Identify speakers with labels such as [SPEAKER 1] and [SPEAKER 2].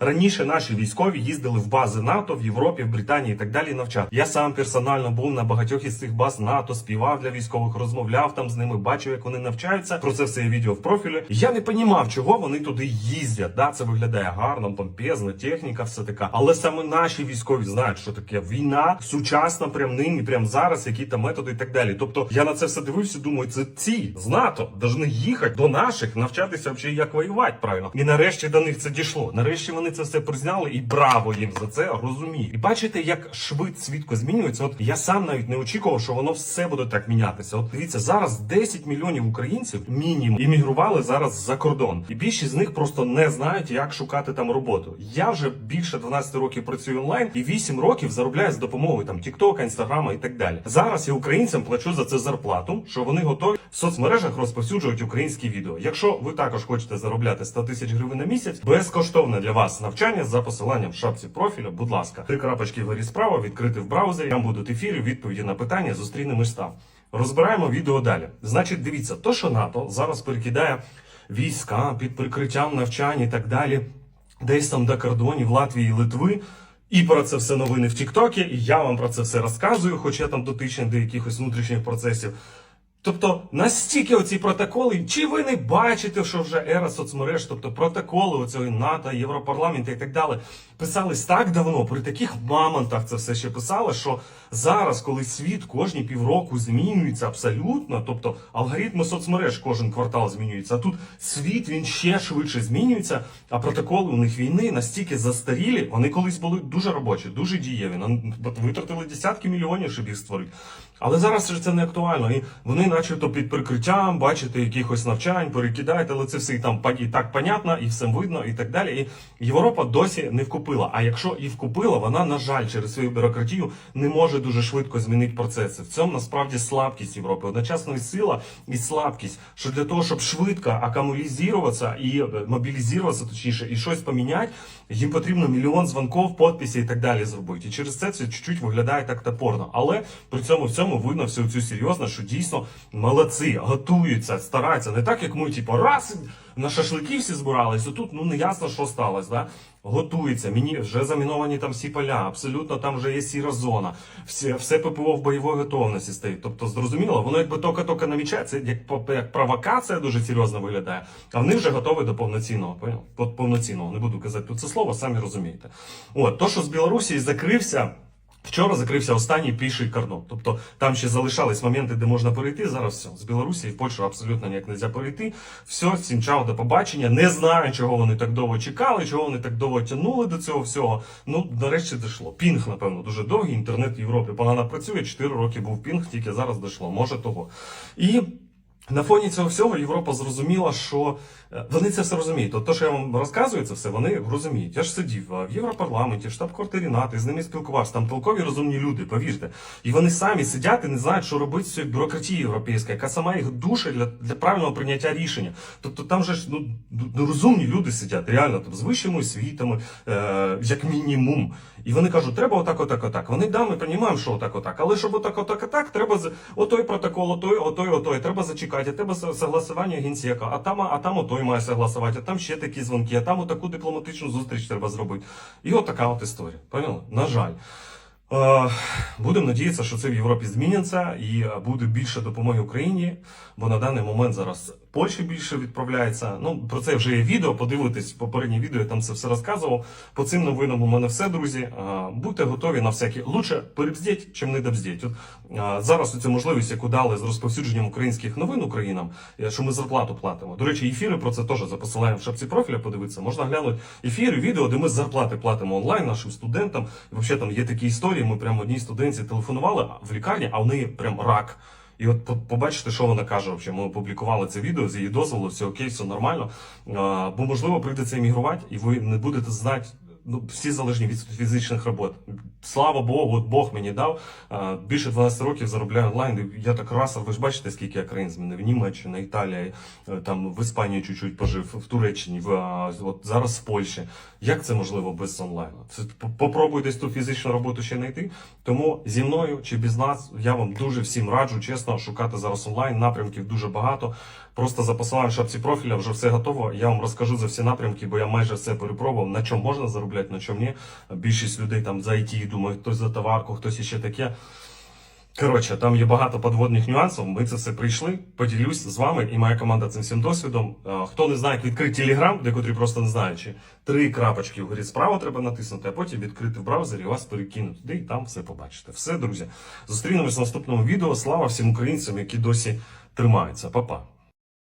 [SPEAKER 1] раніше наші військові їздили в бази НАТО в Європі, в Британії і так далі. Навчати. Я сам персонально був на багатьох із цих баз НАТО, співав для військових, розмовляв там з ними, бачив, як вони навчаються. Про це все є відео в профілі. Я не понімав, чого вони туди їздять. Да, це виглядає гарно, помпезно, техніка, все така. Але саме наші військові знають, що таке війна сучасна, прям нині, прям зараз, які там методи і так далі. Тобто я на це все дивився, думаю, це ці з НАТО повинні їхати до наших, навчатися взагалі, як воювати правильно. І нарешті до них це дійшло. Нарешті вони це все призняли, і браво їм за це розумію. І бачите, як швидко змінюється. От я сам навіть не очікував, що воно все буде так мінятися. От дивіться, зараз 10 мільйонів українців мінімум іммігрували зараз за кордон, і більшість з них просто не знають, як шукати там роботу. Я вже більше 12 років працюю онлайн і 8 років заробляю з допомогою там Тіктока, Інстаграма і так далі. Зараз я українцям плачу за це зарплату, що вони готові в соцмережах розповсюджувати українські відео. Якщо ви також хочете заробляти 100 тисяч гривень на місяць, безкоштовне для вас навчання за посиланням в шапці профіля. Будь ласка, три крапочки вгорі справа, відкрити в браузері. Там будуть ефіри, відповіді на питання. Зустрінемось там. Розбираємо відео далі. Значить, дивіться, то що НАТО зараз перекидає війська під прикриттям навчань і так далі, десь там до кордонів Латвії Литви. І про це все новини в Тіктокі, і я вам про це все розказую, хоч я там дотичний до якихось внутрішніх процесів. Тобто настільки оці протоколи, чи ви не бачите, що вже ера соцмереж, тобто протоколи оцього НАТО, Європарламенту і так далі, писались так давно, при таких мамонтах це все ще писали, що зараз, коли світ кожні півроку змінюється абсолютно, тобто алгоритми соцмереж кожен квартал змінюється, а тут світ він ще швидше змінюється, а протоколи у них війни настільки застарілі, вони колись були дуже робочі, дуже дієві. Витратили десятки мільйонів, щоб їх створити. Але зараз це не актуально. І вони, начебто, під прикриттям, бачите, якихось навчань, перекидають, але це все і там і так понятно, і все видно, і так далі. І Європа досі не вкупила. А якщо і вкупила, вона, на жаль, через свою бюрократію не може дуже швидко змінити процеси. В цьому насправді слабкість Європи. Одночасно і сила, і слабкість. Що для того, щоб швидко акумулізуватися і е, мобілізуватися, точніше, і щось поміняти, їм потрібно мільйон дзвонків, підписів і так далі зробити. І через це це чуть-чуть виглядає так топорно. Але при цьому всьому видно всю цю серйозно, що дійсно молодці, готуються, стараються. Не так, як ми, типу, раз на шашлики всі збиралися. Тут ну не ясно, що сталося. Да? Готується, мені вже заміновані там всі поля, абсолютно там вже є сіра зона, все, все ППО в бойовій готовності стоїть. Тобто, зрозуміло, воно якби тільки-тільки намічається, як, як провокація дуже серйозно виглядає, а вони вже готові до повноцінного. Поняв? От повноцінного, не буду казати це слово, самі розумієте. От, то, що з Білорусі закрився. Вчора закрився останній піший кордон. Тобто там ще залишались моменти, де можна перейти. Зараз все. З Білорусі в Польщу абсолютно ніяк не можна перейти. Все, всім чао, до побачення. Не знаю, чого вони так довго чекали, чого вони так довго тягнули до цього всього. Ну, нарешті дійшло. Пінг, напевно, дуже довгий. Інтернет в Європі погано працює. 4 роки був пінг, тільки зараз дійшло. Може того. І на фоні цього всього Європа зрозуміла, що е, вони це все розуміють. Те, що я вам розказую, це все вони розуміють. Я ж сидів в Європарламенті, штаб-квартирі НАТО, з ними спілкувався. Там толкові розумні люди, повірте. І вони самі сидять і не знають, що робити з цією бюрократією європейською, яка сама їх душа для, для правильного прийняття рішення. Тобто там же ж ну, ну, розумні люди сидять, реально там з вищими освітами, е, як мінімум. І вони кажуть, треба отак, отак, отак. Вони да, ми розуміємо, що отак, отак. Але щоб отак, отак, отак, треба з отой протокол, отой, отой, отой. Треба зачекати, а треба с- согласування генсека, а там, а там отой має согласувати, а там ще такі дзвонки, а там отаку дипломатичну зустріч треба зробити. І от така от історія. Поняли? На жаль. Е, Будемо надіятися, що це в Європі зміниться і е, буде більше допомоги Україні, бо на даний момент зараз Польща більше відправляється. Ну про це вже є відео. Подивитись попереднє відео, я там це все розказував. По цим новинам у мене все, друзі. Будьте готові на всякі лучше перебздіть, чим не добздіть. От зараз цю можливість, яку дали з розповсюдженням українських новин Українам, е, що ми зарплату платимо. До речі, ефіри про це теж за посиланням в шапці профіля. Подивитися, можна глянути ефіри, відео, де ми зарплати платимо онлайн нашим студентам. І взагалі там є такі історії. Ми прямо одній студентці телефонували в лікарні, а в неї прям рак. І от по- побачите, що вона каже. Взагалі. Ми опублікували це відео з її дозволу, все окей, все нормально. Бо можливо прийдеться іммігрувати, і ви не будете знати. Ну, всі залежні від фізичних робот. Слава Богу, Бог мені дав. Більше 12 років заробляю онлайн. Я так раз, ви ж бачите, скільки я країн змінив. Німеччина, Італія, е, там в Іспанії чуть-чуть пожив, в Туреччині, в от зараз в Польщі. Як це можливо без онлайну? Це ту фізичну роботу ще знайти. Тому зі мною чи без нас я вам дуже всім раджу, чесно, шукати зараз онлайн. Напрямків дуже багато. Просто за посиланням шапці профіля вже все готово. Я вам розкажу за всі напрямки, бо я майже все перепробував. На чому можна заробляти, на чому ні. Більшість людей там за IT думають, хтось за товарку, хтось іще таке. Коротше, там є багато подводних нюансів. Ми це все прийшли. Поділюсь з вами і моя команда цим всім досвідом. Хто не знає, відкрити Telegram, декотрі просто не знаючи, три крапочки вгорі справа треба натиснути, а потім відкрити в браузері і вас перекинуть туди і там все побачите. Все, друзі. Зустрінемось в наступному відео. Слава всім українцям, які досі тримаються. Па-па.